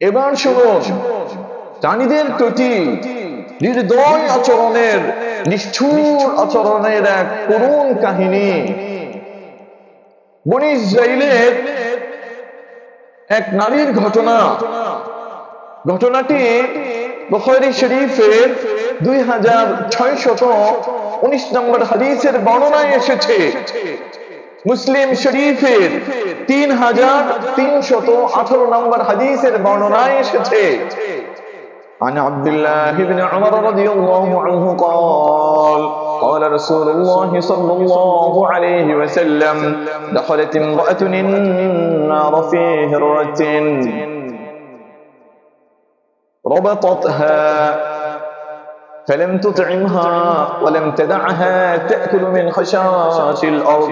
এবার শুনুন প্রাণীদের প্রতি নির্দয় আচরণের, নিষ্ঠুর আচরণের এক করুণ কাহিনী। বনি ইসরায়েলের এক নারীর ঘটনা। ঘটনাটি বখরি শরীফের দুই হাজার ছয় ছয়শত উনিশ নম্বর হাদিসের বর্ণনায় এসেছে। মুসলিম শরীফের তিন হাজার তিনশত আঠারো নম্বর হাদিসের বর্ণনায় এসেছে عن عبد الله بن عمر رضي الله عنه قال قال رسول الله صلى الله عليه وسلم دخلت امرأة النار في هرة ربطتها فلم تطعمها ولم تدعها تأكل من خشاش الأرض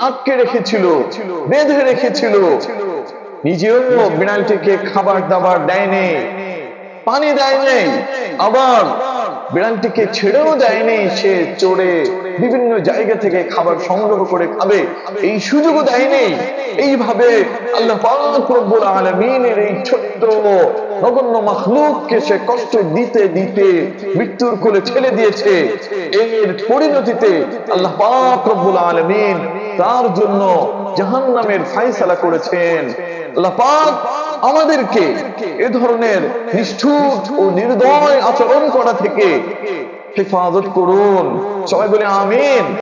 আটকে রেখেছিল, বেঁধে রেখেছিল। নিজেও বিড়ালটিকে খাবার দাবার দেয়নি পানি দেয় দেয়নি আবার বিড়ালটিকে ছেড়েও দেয়নি সে চড়ে বিভিন্ন জায়গা থেকে খাবার সংগ্রহ করে খাবে। এই সুযোগও দেয়নি। এইভাবে আল্লাহ রব্বুল আলামিনের এই ছোট্ট নগণ্য মাহলুককে সে কষ্ট দিতে দিতে মৃত্যুর কোলে ছেড়ে দিয়েছে। এর পরিণতিতে আল্লাহ পাক রব্বুল আলমিন তার জন্য জাহান্নামের ফাইসালা করেছেন। আমাদেরকে এ ধরনের নিষ্ঠুর ও নির্দয় আচরণ করা থেকে হেফাজত করুন। সবাই বলে আমিন।